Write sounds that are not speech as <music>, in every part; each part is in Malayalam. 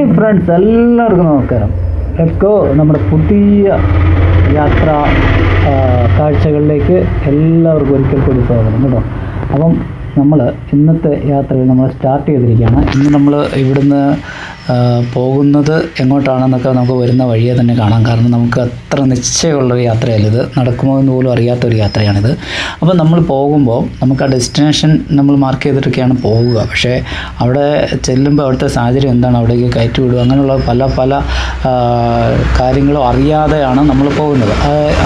ഹായ് ഫ്രണ്ട്സ് എല്ലാവർക്കും നമസ്കാരം. എക്കോ നമ്മുടെ പുതിയ യാത്ര കാഴ്ചകളിലേക്ക് എല്ലാവർക്കും ഒരിക്കൽ കൂടി സ്വാഗതം കേട്ടോ. അപ്പം നമ്മൾ ഇന്നത്തെ യാത്രയിൽ നമ്മൾ സ്റ്റാർട്ട് ചെയ്തിരിക്കുകയാണ്. ഇന്ന് നമ്മൾ ഇവിടുന്ന് പോകുന്നത് എങ്ങോട്ടാണെന്നൊക്കെ നമുക്ക് വരുന്ന വഴിയെ തന്നെ കാണാം. കാരണം നമുക്ക് അത്ര നിശ്ചയമുള്ളൊരു യാത്രയല്ല ഇത്. നടക്കുമോ എന്ന് പോലും അറിയാത്തൊരു യാത്രയാണിത്. അപ്പോൾ നമ്മൾ പോകുമ്പോൾ നമുക്ക് ആ ഡെസ്റ്റിനേഷൻ നമ്മൾ മാർക്ക് ചെയ്തിട്ടൊക്കെയാണ് പോവുക പക്ഷേ അവിടെ ചെല്ലുമ്പോൾ അവിടുത്തെ സാഹചര്യം എന്താണ്? അവിടേക്ക് കയറ്റി വിടുക. അങ്ങനെയുള്ള പല പല കാര്യങ്ങളും അറിയാതെയാണ് നമ്മൾ പോകുന്നത്.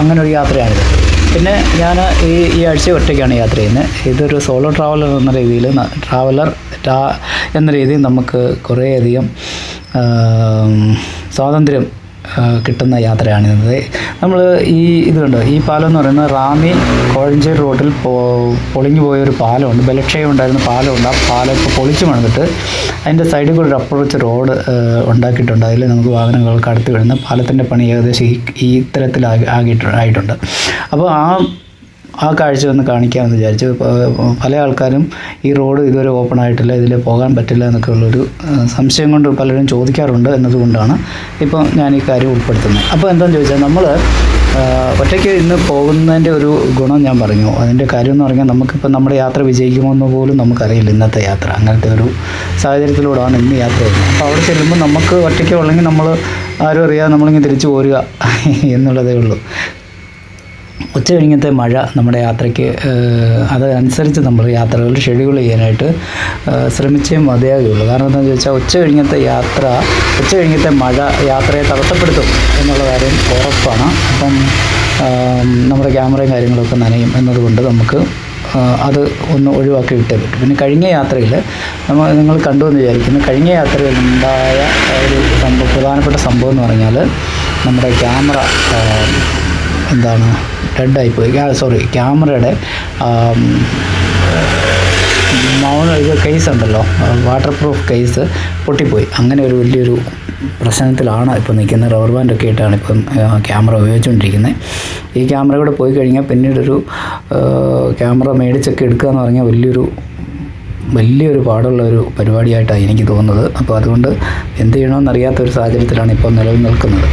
അങ്ങനെ ഒരു യാത്രയാണിത്. പിന്നെ ഞാൻ ഈ ഈ ആഴ്ച ഒറ്റയ്ക്കാണ് യാത്ര ചെയ്യുന്നത്. ഇതൊരു സോളോ ട്രാവലർ എന്ന രീതിയിൽ ട്രാവലർ എന്ന രീതിയിൽ നമുക്ക് കുറേയധികം സ്വാതന്ത്ര്യം കിട്ടുന്ന യാത്രയാണിത്. നമ്മൾ ഈ ഇതുണ്ട് ഈ പാലം എന്ന് പറയുന്നത് റാന്നി കോഴഞ്ചേരി റോഡിൽ പൊളിഞ്ഞു പോയൊരു പാലമുണ്ട്. ബലക്ഷയം ഉണ്ടായിരുന്ന പാലമുണ്ട്. ആ പാലം ഇപ്പോൾ പൊളിച്ചു മണന്നിട്ട് അതിന്റെ സൈഡിൽ കൂടെ ഒരു അപ്രോച്ച് റോഡ് ഉണ്ടാക്കിയിട്ടുണ്ട്. അതിൽ നമുക്ക് വാഹനങ്ങൾക്ക് അടുത്ത് വരുന്ന പാലത്തിന്റെ പണി ഏകദേശം ഈ ഈ ഇത്തരത്തിൽ ആകിയിട്ട് ആയിട്ടുണ്ട്. അപ്പോൾ ആ ആ കാഴ്ച ഒന്ന് കാണിക്കാമെന്ന് വിചാരിച്ചു. പല ആൾക്കാരും ഈ റോഡ് ഇതുവരെ ഓപ്പൺ ആയിട്ടില്ല ഇതിൽ പോകാൻ പറ്റില്ല എന്നൊക്കെ ഉള്ളൊരു സംശയം കൊണ്ട് പലരും ചോദിക്കാറുണ്ട് എന്നതുകൊണ്ടാണ് ഇപ്പോൾ ഞാൻ ഈ കാര്യം ഉൾപ്പെടുത്തുന്നത്. അപ്പോൾ എന്താണെന്ന് ചോദിച്ചാൽ നമ്മൾ ഒറ്റയ്ക്ക് ഇന്ന് പോകുന്നതിന്റെ ഒരു ഗുണം ഞാൻ പറഞ്ഞു. അതിന്റെ കാര്യം എന്ന് പറഞ്ഞാൽ നമുക്കിപ്പോൾ നമ്മുടെ യാത്ര വിജയിക്കുമോ എന്ന് പോലും നമുക്കറിയില്ല ഇന്നത്തെ യാത്ര. അങ്ങനത്തെ ഒരു സാഹചര്യത്തിലൂടെയാണ് ഇന്ന് യാത്ര ചെയ്യുന്നത്. അപ്പോൾ അവിടെ ചെല്ലുമ്പോൾ നമുക്ക് ഒറ്റയ്ക്ക് ഉള്ളെങ്കിൽ നമ്മൾ ആരും അറിയാതെ നമ്മളിങ്ങനെ തിരിച്ചു പോരുക എന്നുള്ളതേ ഉള്ളൂ. ഉച്ച കഴിഞ്ഞത്തെ മഴ നമ്മുടെ യാത്രയ്ക്ക് അതനുസരിച്ച് നമ്മൾ യാത്രകൾ ഷെഡ്യൂൾ ചെയ്യാനായിട്ട് ശ്രമിച്ചേ മതിയാകുകയുള്ളൂ. കാരണം എന്താണെന്ന് ചോദിച്ചാൽ ഉച്ച കഴിഞ്ഞത്തെ യാത്ര ഉച്ച കഴിഞ്ഞത്തെ മഴ യാത്രയെ തടസ്സപ്പെടുത്തും എന്നുള്ള കാര്യം ഉറപ്പാണ്. അപ്പം നമ്മുടെ ക്യാമറയും കാര്യങ്ങളൊക്കെ നനയും എന്നതുകൊണ്ട് നമുക്ക് അത് ഒന്ന് ഒഴിവാക്കി വിട്ടേ പറ്റും. പിന്നെ കഴിഞ്ഞ യാത്രയിൽ നമ്മൾ നിങ്ങൾ കണ്ടു എന്ന് വിചാരിക്കുന്നു. കഴിഞ്ഞ യാത്രയിൽ ഉണ്ടായ ഒരു സംഭവം പ്രധാനപ്പെട്ട സംഭവം എന്ന് പറഞ്ഞാൽ നമ്മുടെ ക്യാമറ എന്താണ് ഡെഡായിപ്പോയി സോറി ക്യാമറയുടെ മൗണ ഇത് കേസ് ഉണ്ടല്ലോ. വാട്ടർ പ്രൂഫ് കേസ് പൊട്ടിപ്പോയി. അങ്ങനെ ഒരു വലിയൊരു പ്രശ്നത്തിലാണ് ഇപ്പോൾ നിൽക്കുന്നത്. റബ്ബർ ബാൻഡൊക്കെ ഇട്ടാണ് ഇപ്പം ക്യാമറ ഉപയോഗിച്ചുകൊണ്ടിരിക്കുന്നത്. ഈ ക്യാമറ കൂടെ പോയി കഴിഞ്ഞാൽ പിന്നീടൊരു ക്യാമറ മേടിച്ചൊക്കെ എടുക്കുക എന്ന് പറഞ്ഞാൽ വലിയൊരു വലിയൊരു പാടുള്ള ഒരു പരിപാടിയായിട്ടാണ് എനിക്ക് തോന്നുന്നത്. അപ്പോൾ അതുകൊണ്ട് എന്ത് ചെയ്യണമെന്ന് അറിയാത്ത ഒരു സാഹചര്യത്തിലാണ് ഇപ്പോൾ നിലവിൽ നിൽക്കുന്നത്.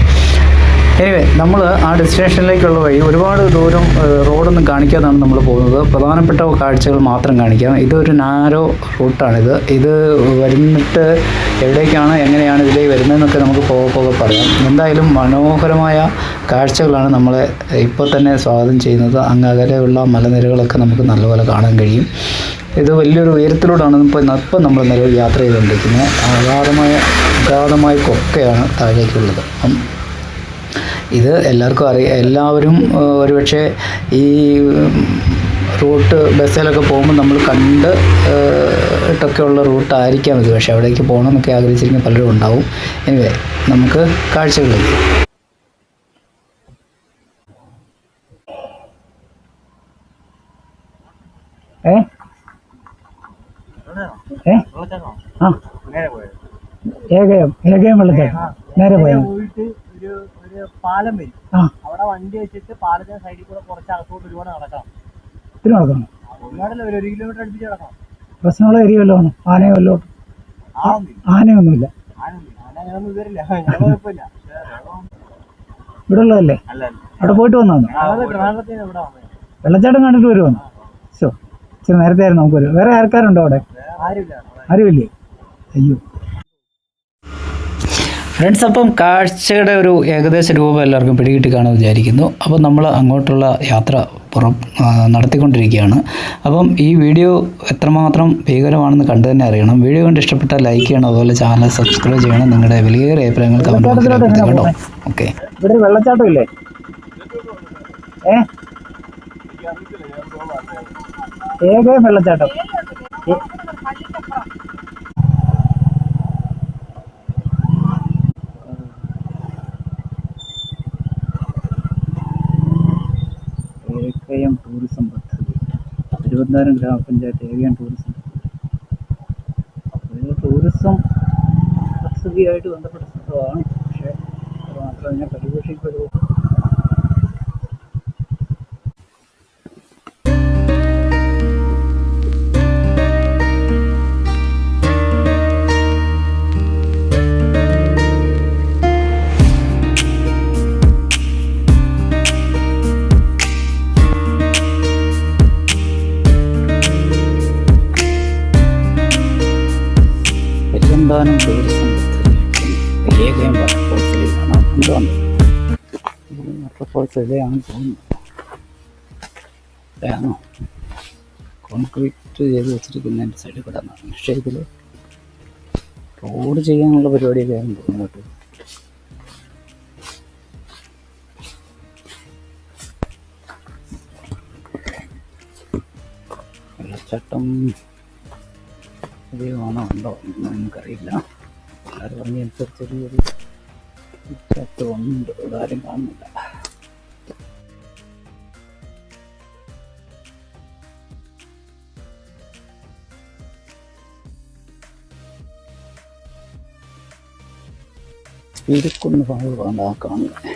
എനിവേ നമ്മൾ ആ ഡെസ്റ്റിനേഷനിലേക്കുള്ള വഴി ഒരുപാട് ദൂരം റോഡൊന്നും കാണിക്കാതാണ് നമ്മൾ പോകുന്നത്. പ്രധാനപ്പെട്ട കാഴ്ചകൾ മാത്രം കാണിക്കാം. ഇതൊരു നാരോ റൂട്ടാണിത് ഇത് വരുന്നിട്ട് എവിടേക്കാണ് എങ്ങനെയാണ് ഇതിലേക്ക് വരുന്നതെന്നൊക്കെ നമുക്ക് പോകെ പോകെ പറയാം. എന്തായാലും മനോഹരമായ കാഴ്ചകളാണ് നമ്മളെ ഇപ്പോൾ തന്നെ സ്വാഗതം ചെയ്യുന്നത്. അങ്ങ് അകലെയുള്ള മലനിരകളൊക്കെ നമുക്ക് നല്ലപോലെ കാണാൻ കഴിയും. ഇത് വലിയൊരു ഉയരത്തിലൂടെയാണ് ഇപ്പോൾ ഇപ്പം നമ്മൾ നിലവിൽ യാത്ര ചെയ്തുകൊണ്ടിരിക്കുന്നത്. അഗാധമായ അഗാധമായ കൊക്കയാണ് താഴേക്കുള്ളത്. അപ്പം ഇത് എല്ലാവർക്കും അറിയാം എല്ലാവരും ഒരുപക്ഷെ ഈ റൂട്ട് ബസ്സിലൊക്കെ പോകുമ്പോൾ നമ്മൾ കണ്ട് ഇട്ടൊക്കെയുള്ള ഇട്ടൊക്കെ ഉള്ള റൂട്ടായിരിക്കാം ഇത്. പക്ഷേ അവിടേക്ക് പോകണമെന്നൊക്കെ ആഗ്രഹിച്ചിരിക്കുന്ന പലരും ഉണ്ടാവും. എനിവേ നമുക്ക് കാഴ്ചകളിലേക്ക് ഏ? ഏ? ഏകയം ഏകയം വെള്ളച്ചാട്ടം നേരെ പോയാൽ ഒരു പാലം വരും. അവിടെ വണ്ടി വെച്ചിട്ട് പാലത്തിന്റെ സൈഡിൽ കൂടെ കുറച്ച് അകത്തോട്ട് ഒരുപാട് നടക്കണം. ഒത്തിരി നടക്കണം. ഒരുപാടല്ല ഒരു കിലോമീറ്റർ അടുപ്പിച്ച് നടക്കണം. പ്രശ്നമുള്ള ഏരിയ വല്ലതും ആനയോ വല്ലോ ആനയൊന്നുമില്ല. <laughs> ഇവിടെ ഉള്ളതല്ലേ? അവിടെ പോയിട്ട് വന്നു? വെള്ളച്ചാട്ടം കണ്ടിട്ട് വരുമോ ശോ ഇച്ചിരി നേരത്തെ ആയിരുന്നു നമുക്ക് വരും. വേറെ ആൾക്കാരുണ്ടോ അവിടെ? ആരുമില്ലേ? അയ്യോ. ഫ്രണ്ട്സ് അപ്പം കാഴ്ചയുടെ ഒരു ഏകദേശ രൂപം എല്ലാവർക്കും പിടികിട്ടി കാണുമെന്ന് വിചാരിക്കുന്നു. അപ്പോൾ നമ്മൾ അങ്ങോട്ടുള്ള യാത്ര പുറം നടത്തിക്കൊണ്ടിരിക്കുകയാണ്. അപ്പം ഈ വീഡിയോ എത്രമാത്രം ഭീകരമാണെന്ന് കണ്ടു തന്നെ അറിയണം. വീഡിയോ കണ്ട് ഇഷ്ടപ്പെട്ടാൽ ലൈക്ക് ചെയ്യണം അതുപോലെ ചാനൽ സബ്സ്ക്രൈബ് ചെയ്യണം. നിങ്ങളുടെ വലിയൊരു അഭിപ്രായങ്ങൾ കേട്ടോ. ഓക്കെ ഇവിടെ വെള്ളച്ചാട്ടം ഇല്ലേ? വെള്ളച്ചാട്ടം ഏകയം ടൂറിസം പദ്ധതി തിരുവനന്തപുരം ഗ്രാമപഞ്ചായത്ത് ഏവിയൻ ടൂറിസം ഇത് ടൂറിസം പദ്ധതിയായിട്ട് ബന്ധപ്പെട്ട സ്ഥലമാണ് പക്ഷേ അത് മാത്രം അതിനെ പരിപോഷിക്കപ്പെടുമോ പൂന്താനം ടൂറിസം ഏകയും വാട്ടർഫോൾസിലാണ് നമ്മൾ വന്നത് വാട്ടർഫോൾസ് ഇവിടെയാണ് തോന്നുന്നത് ഇവിടെയാണോ കോൺക്രീറ്റ് ചെയ്ത് വെച്ചിരിക്കുന്നതിന്റെ സൈഡിൽ കൂടെ പക്ഷേ ഇതിൽ റോഡ് ചെയ്യാനുള്ള പരിപാടിയൊക്കെ ആയിരുന്നു തോന്നുന്നു വെള്ളച്ചാട്ടം അധികമാണോ ഉണ്ടോ എന്ന് നമുക്കറിയില്ല ആര് പറഞ്ഞനുസരിച്ച് ചെറിയൊരു ചട്ടം ഉണ്ട് ഉപകാരം കാണുന്നില്ല. ഇരിക്കുന്ന ഭാഗമാണ് ആ കാണുന്നത്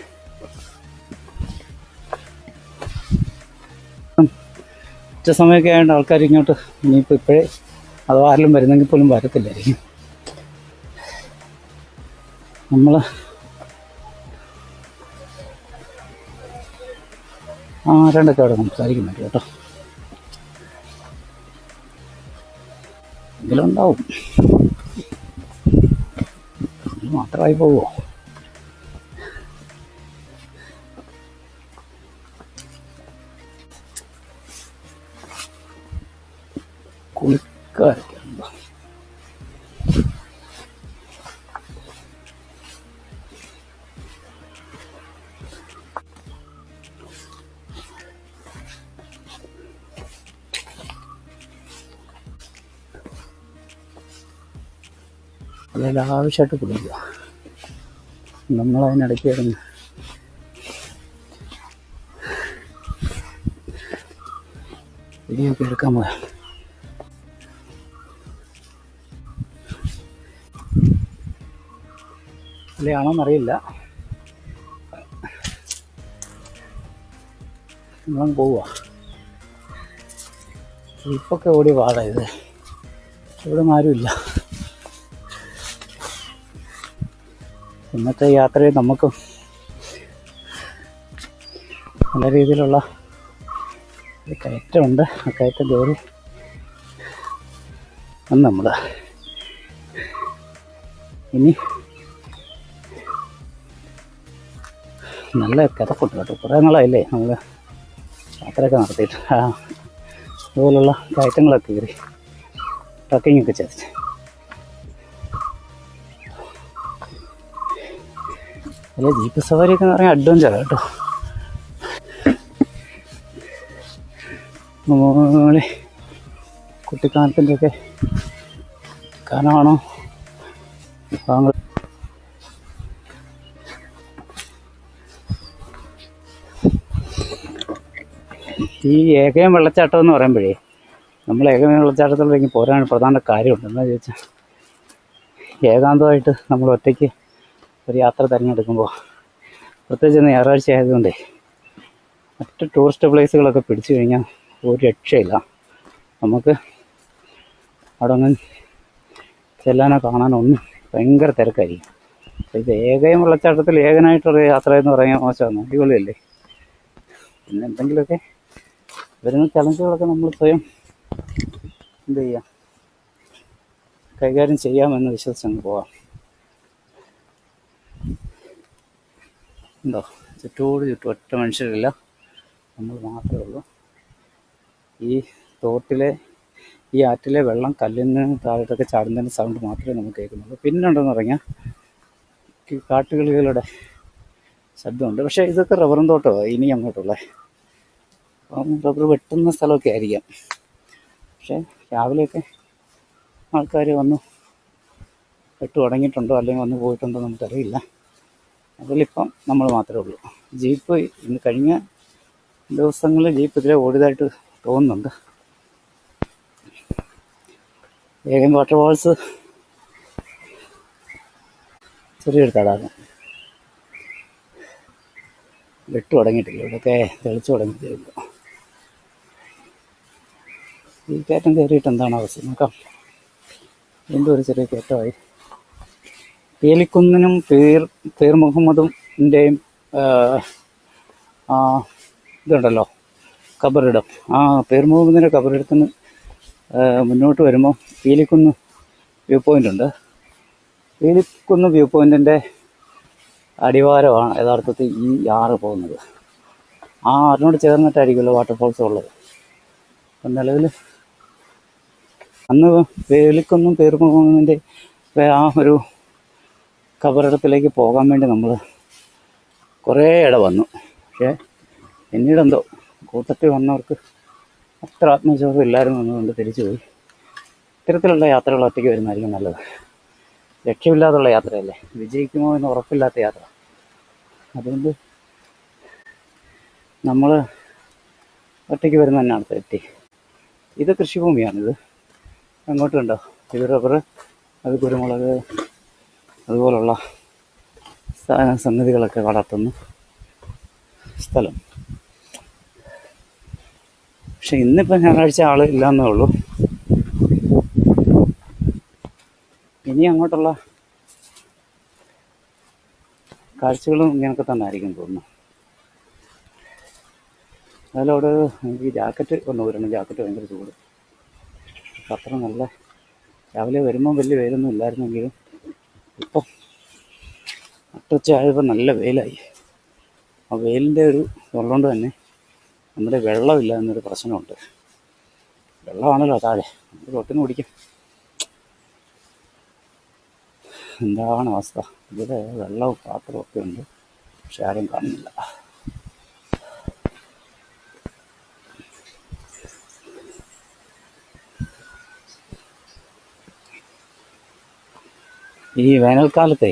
ഉച്ച സമയമൊക്കെ ആയതുകൊണ്ട് ആൾക്കാർ ഇങ്ങോട്ട് ഇനിയിപ്പോൾ ഇപ്പോഴേ അഥവാ ആരെങ്കിലും വരുന്നെങ്കിൽ പോലും വരത്തില്ലായിരിക്കും. നമ്മൾ ആരാണ്ടൊക്കെ അവിടെ സംസാരിക്കുന്നുണ്ട് കേട്ടോ. എങ്കിലും ഉണ്ടാവും. മാത്രമായി പോവോ. കുളിക്കാരൊക്കെ ഉണ്ടോ അതായത് ആവശ്യമായിട്ട് കൊടുക്കുക. നമ്മളതിനിടയ്ക്ക് കിടന്ന് വീഡിയോ ഒക്കെ എടുക്കാൻ പോയാ അല്ലയാണോന്നറിയില്ല നമ്മളങ്ങ് പോവുക ഇപ്പൊക്കെ ഓടിയ പാടാ ഇത്. ഇവിടെ ആരുമില്ല. ഇന്നത്തെ യാത്രയിൽ നമുക്കും നല്ല രീതിയിലുള്ള കയറ്റമുണ്ട്. ആ കയറ്റം കയറി നമ്മൾ ഇനി നല്ല കിതപ്പുണ്ട് കേട്ടോ കുറേ നാളായില്ലേ നമ്മൾ യാത്രയൊക്കെ നടത്തിയിട്ട്. അതുപോലുള്ള കയറ്റങ്ങളൊക്കെ കയറി ട്രക്കിംഗ് ഒക്കെ ചെയ്തിട്ട്. അല്ല ജീപ്പ് സവാരിയൊക്കെ എന്ന് പറഞ്ഞാൽ അഡ്വഞ്ചറാണ് കേട്ടോ. മോളെ കുട്ടിക്കാലത്തിന്റെയൊക്കെ കാരണമാണോ ഈ ഏകയം വെള്ളച്ചാട്ടം എന്ന് പറയുമ്പോഴേ നമ്മൾ ഏകമേ വെള്ളച്ചാട്ടത്തിലേക്ക് പോരാൻ പ്രധാന കാര്യമുണ്ട്. എന്താ ചോദിച്ചാൽ ഏകാന്തമായിട്ട് നമ്മൾ ഒറ്റയ്ക്ക് ഒരു യാത്ര തിരഞ്ഞെടുക്കുമ്പോൾ പ്രത്യേകിച്ച് ഞായറാഴ്ച ആയതുകൊണ്ടേ മറ്റ് ടൂറിസ്റ്റ് പ്ലേസുകളൊക്കെ പിടിച്ചു കഴിഞ്ഞാൽ ഒരു രക്ഷയില്ല. നമുക്ക് അവിടെ ഒന്നും ചെല്ലാനോ കാണാനോ ഒന്നും ഭയങ്കര തിരക്കായിരിക്കും. ഇത് ഏകയും വെള്ളച്ചാട്ടത്തിൽ ഏകനായിട്ടൊരു യാത്ര എന്ന് പറയാൻ മോശമാണ്. അടിപൊളിയല്ലേ? പിന്നെ എന്തെങ്കിലുമൊക്കെ വരുന്ന ചലഞ്ചുകളൊക്കെ നമ്മൾ സ്വയം എന്ത് ചെയ്യാം? കൈകാര്യം ചെയ്യാമെന്ന് വിശ്വസിച്ചങ്ങ് പോവാം. ഉണ്ടോ? ചുറ്റോട് ചുറ്റും ഒറ്റ മനുഷ്യരില്ല. നമ്മൾ മാത്രമേ ഉള്ളൂ. ഈ തോട്ടിലെ ഈ ആറ്റിലെ വെള്ളം കല്ലിന് താഴത്തൊക്കെ ചാടുന്നതിന്റെ സൗണ്ട് മാത്രമേ നമുക്ക് കേൾക്കുന്നുള്ളൂ. പിന്നെ ഉണ്ടെന്ന് പറഞ്ഞാൽ കാട്ടുകളികളുടെ ശബ്ദമുണ്ട്. പക്ഷേ ഇതൊക്കെ റബ്ബറും തോട്ടമാണ് ഇനി അങ്ങോട്ടുള്ളത് റബ്ബർ വെട്ടുന്ന സ്ഥലമൊക്കെ ആയിരിക്കാം. പക്ഷേ രാവിലെയൊക്കെ ആൾക്കാർ വന്നു. വെട്ട് തുടങ്ങിയിട്ടുണ്ടോ? അല്ലെങ്കിൽ വന്ന് പോയിട്ടുണ്ടോ നമുക്കറിയില്ല. അതിലിപ്പം നമ്മൾ മാത്രമേ ഉള്ളൂ. ജീപ്പ് ഇന്ന് കഴിഞ്ഞ ദിവസങ്ങളിൽ ജീപ്പ് ഇതിലെ ഓടിയതായിട്ട് തോന്നുന്നുണ്ട്. വേഗം വാട്ടർഫാൾസ് ചെറിയൊരു തടാകം. വെട്ട് തുടങ്ങിയിട്ടില്ല. ഇവിടെയൊക്കെ തെളിച്ചു തുടങ്ങിയിട്ടേ ഉള്ളൂ ഈ കയറ്റം കയറിയിട്ട് എന്താണ് അവസ്ഥ? നോക്കാം. എന്തോ ഒരു ചെറിയ കയറ്റമായി. പേലിക്കുന്നിനും പേർ പേർ മുഹമ്മദിന്റെയും ഇതുണ്ടല്ലോ കബറിടം. ആ പേർ മുഹമ്മദിന്റെ കബറിടത്തിന് മുന്നോട്ട് വരുമ്പോൾ പീലിക്കുന്ന് വ്യൂ പോയിന്റ് ഉണ്ട്. പീലിക്കുന്ന് വ്യൂ പോയിന്റിന്റെ അടിവാരമാണ് യഥാർത്ഥത്തിൽ ഈ ആറ് പോകുന്നത്. ആ ആറിനോട് ചേർന്നിട്ടായിരിക്കുമല്ലോ വാട്ടർഫോൾസ് ഉള്ളത്. അപ്പം നിലവിൽ അന്ന് വേലിക്കൊന്നും പേർമുഖത്തിന്റെ ആ ഒരു കബറിടത്തിലേക്ക് പോകാൻ വേണ്ടി നമ്മൾ കുറേ ഇട വന്നു. പക്ഷേ പിന്നീട് എന്തോ കൂട്ടത്തിൽ വന്നവർക്ക് അത്ര ആത്മവിശ്വാസം ഇല്ലായിരുന്നു എന്നുകൊണ്ട് തിരിച്ചു പോയി. ഇത്തരത്തിലുള്ള യാത്രകൾ ഒറ്റയ്ക്ക് വരുന്നതായിരിക്കും നല്ലത്. ലക്ഷ്യമില്ലാതുള്ള യാത്രയല്ലേ? വിജയിക്കുമോ എന്ന് ഉറപ്പില്ലാത്ത യാത്ര. അതുകൊണ്ട് നമ്മൾ ഒറ്റയ്ക്ക് വരുന്ന തന്നെയാണ് തെറ്റി. ഇത് കൃഷിഭൂമിയാണിത്. അങ്ങോട്ട് കണ്ടോ ഇത് റബ്ബർ അത് കുരുമുളക് അതുപോലുള്ള സംഗതികളൊക്കെ വളർത്തുന്നു സ്ഥലം. പക്ഷെ ഇന്നിപ്പോൾ ഞായറാഴ്ച ആൾ ഇല്ലയെന്നേ ഉള്ളൂ. ഇനി അങ്ങോട്ടുള്ള കാഴ്ചകളും ഇങ്ങനെയൊക്കെ തന്നെ ആയിരിക്കും തോന്നുന്നു അതിലവിടെ എനിക്ക് ജാക്കറ്റ് ഒന്ന് ഊരണം. ജാക്കറ്റ് ഭയങ്കര ചൂട്. അത്ര നല്ല രാവിലെ വരുമ്പോൾ വലിയ വെയിലൊന്നും ഇല്ലായിരുന്നെങ്കിലും ഇപ്പം നട്ടുച്ച ആയപ്പോൾ നല്ല വെയിലായി. ആ വെയിലിന്റെ ഒരു ഉള്ളതുകൊണ്ട് തന്നെ നമ്മുടെ വെള്ളമില്ല എന്നൊരു പ്രശ്നമുണ്ട്. വെള്ളമാണല്ലോ താഴെ. നമുക്ക് തൊട്ടിന്ന് കുടിക്കും. എന്താണ് അവസ്ഥ? ഇവിടെ വെള്ളവും പാത്രവും ഒക്കെ ഉണ്ട്. പക്ഷെ ആരും കാണുന്നില്ല. ഈ വേനൽക്കാലത്തെ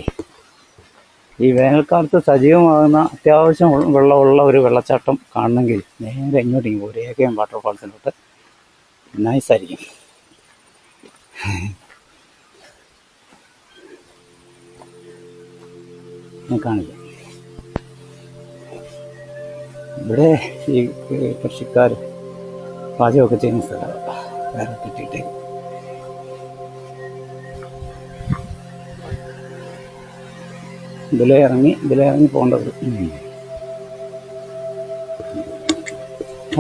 ഈ വേനൽക്കാലത്ത് സജീവമാകുന്ന അത്യാവശ്യം വെള്ളമുള്ള ഒരു വെള്ളച്ചാട്ടം കാണണമെങ്കിൽ നേരെ ഇങ്ങോട്ട് ഇങ്ങ് ഒരേക്കയും വാട്ടർഫാൾസിലോട്ട് നൈസായിരിക്കും. കാണില്ല ഇവിടെ ഈ കൃഷിക്കാർ പാചകമൊക്കെ ചെയ്യുന്ന സ്ഥലമാണ് വേറെ കിട്ടിയിട്ടേ. ഇതിലേ ഇറങ്ങി പോകേണ്ടത്.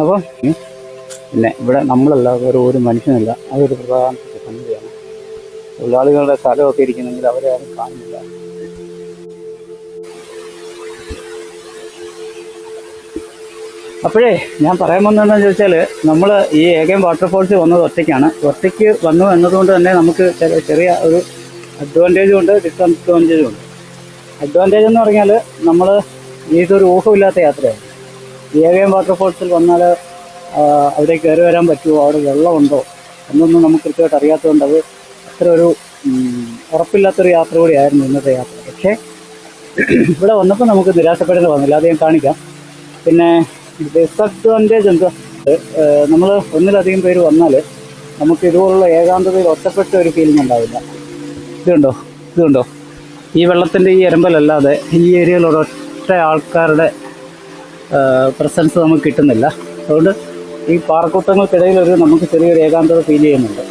അപ്പോൾ പിന്നെ ഇവിടെ നമ്മളല്ലാതെ ഒരു ഒരു മനുഷ്യനല്ല. അതൊരു പ്രധാനപ്പെട്ട സംഗതിയാണ്. തൊഴിലാളികളുടെ സ്ഥലമൊക്കെ ഇരിക്കുന്നെങ്കിൽ അവരെ ആരും കാണുന്നില്ല. അപ്പോഴേ ഞാൻ പറയാൻ വന്നതെന്ന് ചോദിച്ചാൽ നമ്മൾ ഈ ഏകം വാട്ടർഫോൾസ് വന്നത് ഒറ്റയ്ക്കാണ്. ഒറ്റയ്ക്ക് വന്നു എന്നതുകൊണ്ട് തന്നെ നമുക്ക് ചെറിയ ഒരു അഡ്വാന്റേജും ഉണ്ട് ഡിസ്അഡ്വാന്റേജും ഉണ്ട്. അഡ്വാന്റേജ് എന്ന് പറഞ്ഞാൽ നമ്മൾ ഇതൊരു ഊഹമില്ലാത്ത യാത്രയാണ്. ഏവിയം വാട്ടർഫോൾസിൽ വന്നാൽ അവിടെ കയറി വരാൻ പറ്റുമോ? അവിടെ വെള്ളമുണ്ടോ? എന്നൊന്നും നമുക്ക് കൃത്യമായിട്ട് അറിയാത്തതുകൊണ്ട് അത് അത്ര ഒരു ഉറപ്പില്ലാത്തൊരു യാത്ര കൂടിയായിരുന്നു ഇന്നത്തെ യാത്ര. പക്ഷേ ഇവിടെ വന്നപ്പോൾ നമുക്ക് നിരാശപ്പെടേണ്ടി വന്നില്ല. ഞാൻ കാണിക്കാം. പിന്നെ ഡിസഡ്വാന്റേജ് എന്താ? നമ്മൾ ഒന്നിലധികം പേര് വന്നാൽ നമുക്ക് ഇതുപോലുള്ള ഏകാന്തതയിൽ ഒറ്റപ്പെട്ട ഒരു ഫീലിംഗ് ഉണ്ടാവില്ല. ഇതുണ്ടോ? ഇതുണ്ടോ? ഈ വെള്ളത്തിന്റെ ഈ എരമ്പലല്ലാതെ ഈ ഏരിയയിൽ ഒറ്റ ആൾക്കാരുടെ പ്രസൻസ് നമുക്ക് കിട്ടുന്നില്ല. അതുകൊണ്ട് ഈ പാറക്കൂട്ടങ്ങൾക്കിടയിൽ ഒരു നമുക്ക് ചെറിയൊരു ഏകാന്തത ഫീൽ ചെയ്യുന്നുണ്ട്.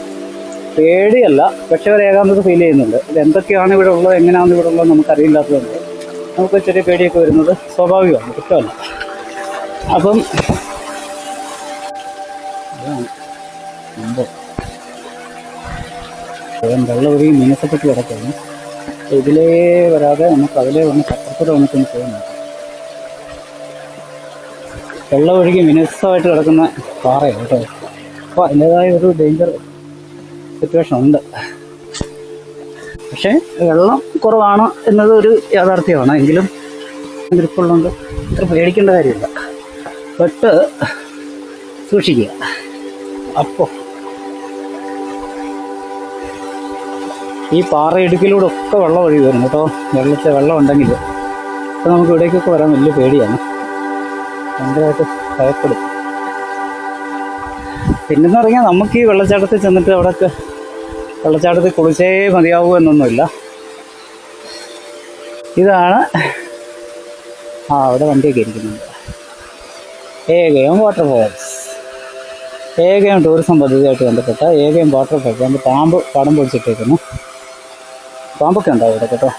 പേടിയല്ല പക്ഷെ ഒരു ഏകാന്തത ഫീൽ ചെയ്യുന്നുണ്ട്. ഇത് എന്തൊക്കെയാണ് ഇവിടെ ഉള്ളത് എങ്ങനെയാണ് ഇവിടെ ഉള്ളത് നമുക്കറിയില്ലാത്തതുകൊണ്ട് നമുക്ക് ചെറിയ പേടിയൊക്കെ വരുന്നത് സ്വാഭാവികമാണ് കുറ്റമല്ല. അപ്പം വെള്ളം ഒരു മീനസപ്പെട്ട് ഇതിലേ വരാതെ നമുക്ക് അതിലേ വന്ന് അപ്പുറത്തോടെ വന്നിട്ടൊന്ന് പോകാൻ നോക്കാം. വെള്ളം ഒഴുകി മിനുസമായിട്ട് കിടക്കുന്ന പാറയാണ് കേട്ടോ. അപ്പോൾ അതിന്റെതായ ഒരു ഡേഞ്ചർ സിറ്റുവേഷൻ ഉണ്ട്. പക്ഷേ വെള്ളം കുറവാണ് എന്നത് ഒരു യാഥാർത്ഥ്യമാണ്. എങ്കിലും ഗ്രിപ്പുള്ളതുകൊണ്ട് ഇത്ര പേടിക്കേണ്ട കാര്യമില്ല. പെട്ട് സൂക്ഷിക്കുക. അപ്പോൾ ഈ പാറയിടുക്കിലൂടെ ഒക്കെ വെള്ളം ഒഴുകി വരും കേട്ടോ. വെള്ളത്തെ വെള്ളം ഉണ്ടെങ്കിൽ അപ്പോൾ നമുക്ക് ഇവിടേക്കൊക്കെ വരാൻ വലിയ പേടിയാണ്. ഭയങ്കരമായിട്ട് ഭയപ്പെടും. പിന്നെന്ന് പറഞ്ഞാൽ നമുക്ക് ഈ വെള്ളച്ചാട്ടത്തിൽ ചെന്നിട്ട് അവിടെയൊക്കെ വെള്ളച്ചാട്ടത്തിൽ കുളിച്ചേ മതിയാവൂ എന്നൊന്നുമില്ല. ഇതാണ് ആ അവിടെ വണ്ടിയൊക്കെ ഇരിക്കുന്നുണ്ട്. ഏകയം വാട്ടർഫോൾസ് ഏകയം ടൂറിസം പദ്ധതിയായിട്ട് ബന്ധപ്പെട്ട ഏകയം വാട്ടർഫോൾസ് അതിന്റെ പാമ്പ് പടം പൊടിച്ചിട്ടേക്കുന്നു. പാമ്പൊക്കെ ഉണ്ടാവും ഇവിടെ കേട്ടോ.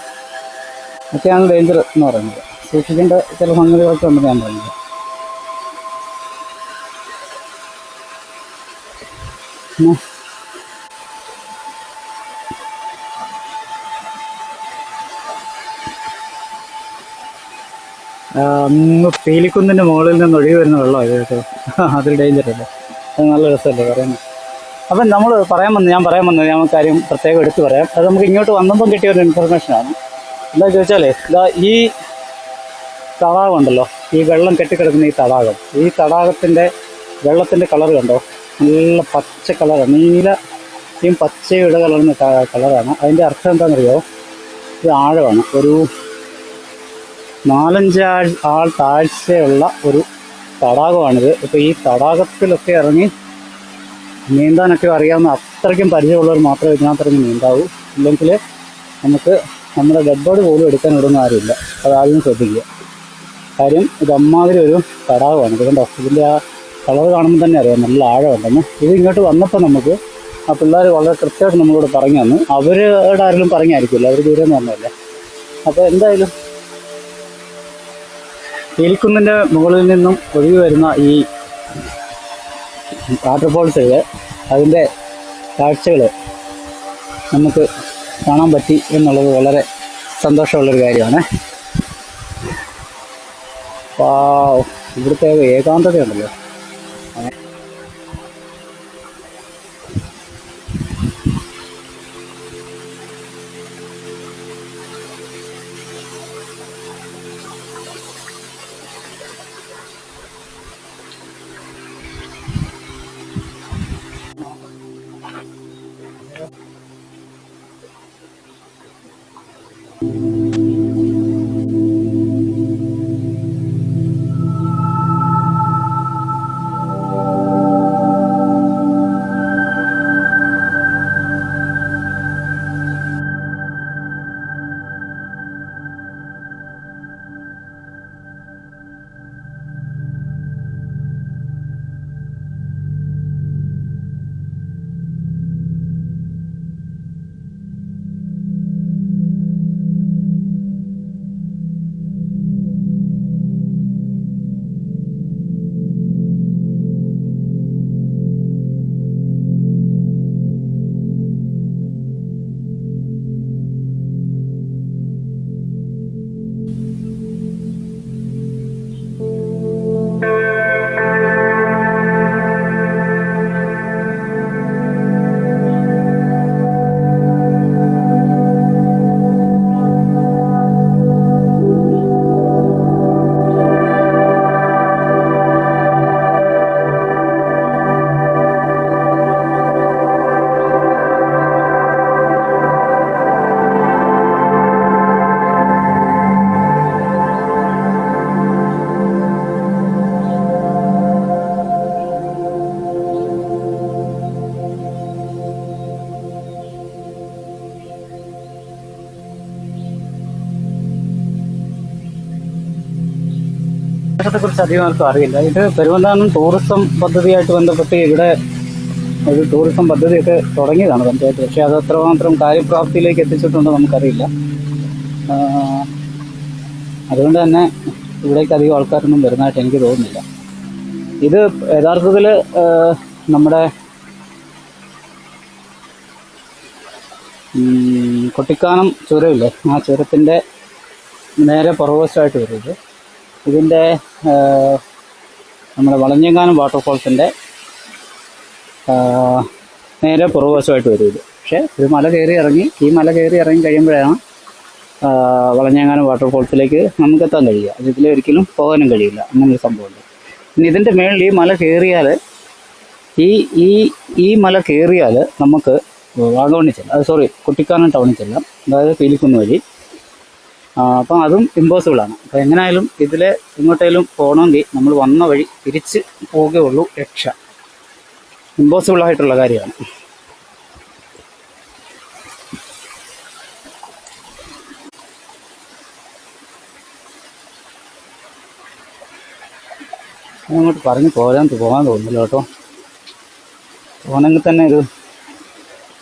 ഒക്കെയാണ് ഡേഞ്ചർ എന്ന് പറയുന്നത്. സൂക്ഷിക്കേണ്ട ചില സംഗതികളൊക്കെ ഉണ്ടെന്ന് ഞാൻ പറയുന്നത് പീലിക്കുന്നിന്റെ മുകളിൽ നിന്ന് ഒഴുകി വരുന്ന വെള്ളമാണ് കേട്ടോ. അതിൽ ഡേഞ്ചർ അല്ലേ? അത് നല്ല രസമല്ലേ പറയുന്നത്. അപ്പം നമ്മൾ പറയാൻ വന്നത് ഞാൻ പറയാൻ വന്നത് ഞാൻ കാര്യം പ്രത്യേകം എടുത്തു പറയാം. അത് നമുക്ക് ഇങ്ങോട്ട് വന്നപ്പം കിട്ടിയ ഒരു ഇൻഫർമേഷനാണ് എന്താ ചോദിച്ചാലേ ഇതാ ഈ തടാകമുണ്ടല്ലോ ഈ വെള്ളം കെട്ടിക്കിടക്കുന്ന ഈ തടാകം. ഈ തടാകത്തിന്റെ വെള്ളത്തിന്റെ കളർ കണ്ടോ? നല്ല പച്ച കളറാണ് നീല ഈ പച്ചയുടെ കലർന്ന കളറാണ് അതിന്റെ അർത്ഥം എന്താണെന്നറിയോ? ഇത് ആഴമാണ്. ഒരു നാലഞ്ച് ആൾ താഴ്ചയുള്ള ഒരു തടാകമാണിത്. ഇപ്പോൾ ഈ തടാകത്തിലൊക്കെ ഇറങ്ങി നീന്താനൊക്കെ അറിയാവുന്ന അത്രയ്ക്കും പരിചയമുള്ളവർ മാത്രമേ ഇതിനകത്ത് ഇറങ്ങി നീന്താവൂ. ഇല്ലെങ്കിൽ നമുക്ക് നമ്മുടെ ഡെഡ് ബോഡി പോലും എടുക്കാൻ ഇടുന്ന ആരുമില്ല. അതാദ്യം ശ്രദ്ധിക്കുക. കാര്യം ഇത് അമ്മാതിരി ഒരു തടാകമാണ്. ഇതുകൊണ്ടോ കണ്ടോ? ഇതിന്റെ ആ കളർ കാണുമ്പോൾ തന്നെ അറിയാം. നല്ല ആഴമുണ്ടെന്ന്. ഇത് ഇങ്ങോട്ട് വന്നപ്പോൾ നമുക്ക് ആ പിള്ളേർ വളരെ കൃത്യമായിട്ട് നമ്മളോട് പറഞ്ഞു തന്നു. അവരുടെ ആരെങ്കിലും പറഞ്ഞായിരിക്കുമല്ലോ. അവർ ദൂരെ വന്നതല്ലേ. അപ്പോൾ എന്തായാലും എലിക്കുന്നിന്റെ മുകളിൽ നിന്നും ഒഴുകി വരുന്ന ഈ വാട്ടർഫോൾസുകൾ അതിന്റെ കാഴ്ചകൾ നമുക്ക് കാണാൻ പറ്റി എന്നുള്ളത് വളരെ സന്തോഷമുള്ളൊരു കാര്യമാണ്. ഇവിടുത്തെ ഏകാന്തതയുണ്ടല്ലോ. കുറിച്ച് അധികം ആർക്കും അറിയില്ല. ഇത് പെരുവന്താനം ടൂറിസം പദ്ധതിയായിട്ട് ബന്ധപ്പെട്ട് ഇവിടെ ഒരു ടൂറിസം പദ്ധതിയൊക്കെ തുടങ്ങിയതാണ് പഞ്ചായത്ത്. പക്ഷേ അത് അത്രമാത്രം കാര്യപ്രാപ്തിയിലേക്ക് എത്തിച്ചിട്ടുണ്ടോ നമുക്കറിയില്ല. അതുകൊണ്ട് തന്നെ ഇവിടേക്ക് അധികം ആൾക്കാരൊന്നും വരുന്നതായിട്ട് എനിക്ക് തോന്നുന്നില്ല. ഇത് യഥാർത്ഥത്തിൽ നമ്മുടെ കൊട്ടിക്കാനം ചുരമില്ലേ ആ ചുരത്തിന്റെ നേരെ പുറകുവശമായിട്ട് വരും ഇത് ഇതിന്റെ നമ്മുടെ വളഞ്ഞെങ്ങാനം വാട്ടർഫോൾസിന്റെ നേരെ പുറകുവശമായിട്ട് വരും ഇത്. പക്ഷേ ഒരു മല കയറി ഇറങ്ങി ഈ മല കയറി ഇറങ്ങി കഴിയുമ്പോഴാണ് ആ, വളഞ്ഞെങ്ങാനം വാട്ടർഫോൾസിലേക്ക് നമുക്ക് എത്താൻ കഴിയുക. അത് ഇതിൽ ഒരിക്കലും പോകാനും കഴിയില്ല. അങ്ങനൊരു സംഭവമുണ്ട്. ഇനി ഇതിന്റെ മേളിൽ ഈ മല കയറിയാൽ ഈ ഈ ഈ മല കയറിയാൽ നമുക്ക് വാഗമണിൽ ചെല്ലാം. അത് സോറി കുട്ടിക്കാനം ടൗണിൽ ചെല്ലാം. അതായത് പീലിക്കുന്ന് വഴി. അപ്പം അതും ഇമ്പോസിബിൾ ആണ്. അപ്പം എങ്ങനെയായാലും ഇതിൽ എങ്ങോട്ടേലും പോകണമെങ്കിൽ നമ്മൾ വന്ന വഴി തിരിച്ച് പോകുകയുള്ളൂ രക്ഷ. ഇമ്പോസിബിൾ ആയിട്ടുള്ള കാര്യമാണ്. അങ്ങോട്ട് പറഞ്ഞ് പോരാൻ പോകാൻ തോന്നില്ല കേട്ടോ. പോകണമെങ്കിൽ തന്നെ ഒരു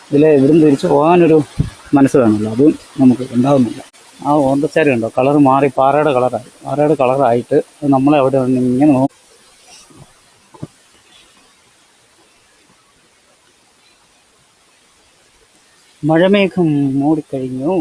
ഇതിലെ ഇവിടുന്ന് തിരിച്ച് പോകാനൊരു മനസ്സ് വേണമല്ലോ. അതും നമുക്ക് ഉണ്ടാകുന്നില്ല ആ ഓന്തച്ചാരി ഉണ്ടോ കളർ മാറി പാറയുടെ കളറായി പാറയുടെ കളറായിട്ട് അത് നമ്മളെ അവിടെ നിന്ന് ഇങ്ങനെ നോ മഴമേഘം മൂടിക്കഴിഞ്ഞു.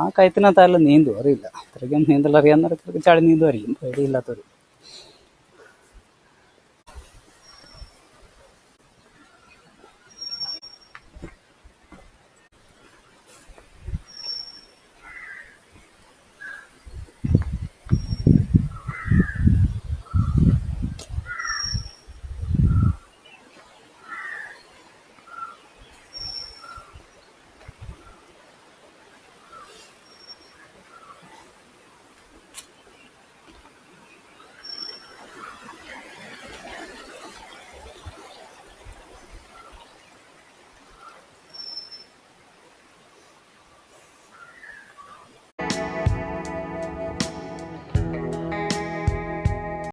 ആ കയത്തിനകത്തായാലും നീന്തും അറിയില്ല. അത്രയ്ക്കും നീന്തൽ അറിയാവുന്നവരൊക്കെ ചാടി നീന്തുമായിരിക്കും പേടിയില്ലാത്തവർ